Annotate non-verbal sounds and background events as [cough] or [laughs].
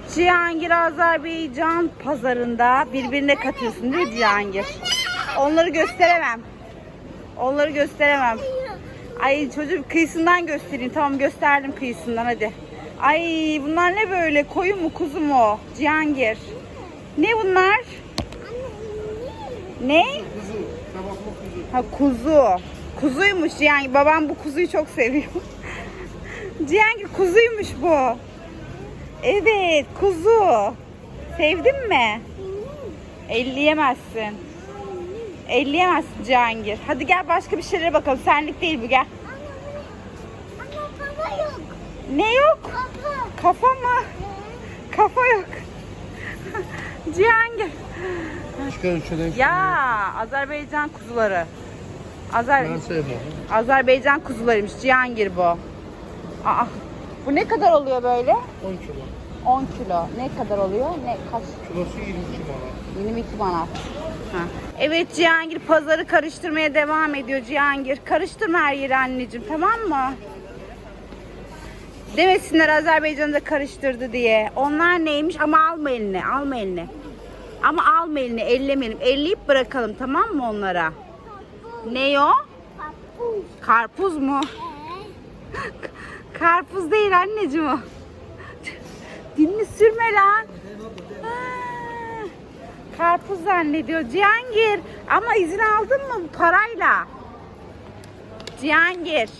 Evet Cihangir Azerbaycan pazarında birbirine katıyorsun değil mi Cihangir? Onları gösteremem. Onları gösteremem. Ay çocuk kıyısından göstereyim. Tamam gösterdim kıyısından hadi. Ay bunlar ne böyle? Koyun mu kuzu mu? Cihangir. Ne bunlar? Ne? Kuzu. Ha kuzu. Kuzuymuş Cihangir. Babam bu kuzuyu çok seviyor. [laughs] Cihangir kuzuymuş bu. Evet kuzu. Sevdin mi? Elleyemezsin. Elleyemezsin Cihangir. Hadi gel başka bir şeylere bakalım. Senlik değil bu gel. Ama yok. Ne yok? Baba. Kafa mı? Kafa yok. [laughs] Cihangir. Çıkarın şuradan. Ya Azerbaycan kuzuları. Azer Ben sevmem. Azerbaycan kuzularıymış Cihangir bu. Aa, bu ne kadar oluyor böyle? 10 kilo. 10 kilo. Ne kadar oluyor? Ne kaç? Kilosu 22 manat. 22 manat. Ha. Evet Cihangir pazarı karıştırmaya devam ediyor Cihangir. Karıştırma her yeri anneciğim tamam mı? Demesinler Azerbaycan'da karıştırdı diye. Onlar neymiş ama alma eline alma eline. Ama alma eline ellemeyelim. Elleyip bırakalım tamam mı onlara? Ne o? Papuç. Karpuz mu? [laughs] Karpuz değil anneciğim o. Dilini sürme lan. Ha, Karpuz zannediyor. Cihangir ama izin aldın mı parayla? Cihangir.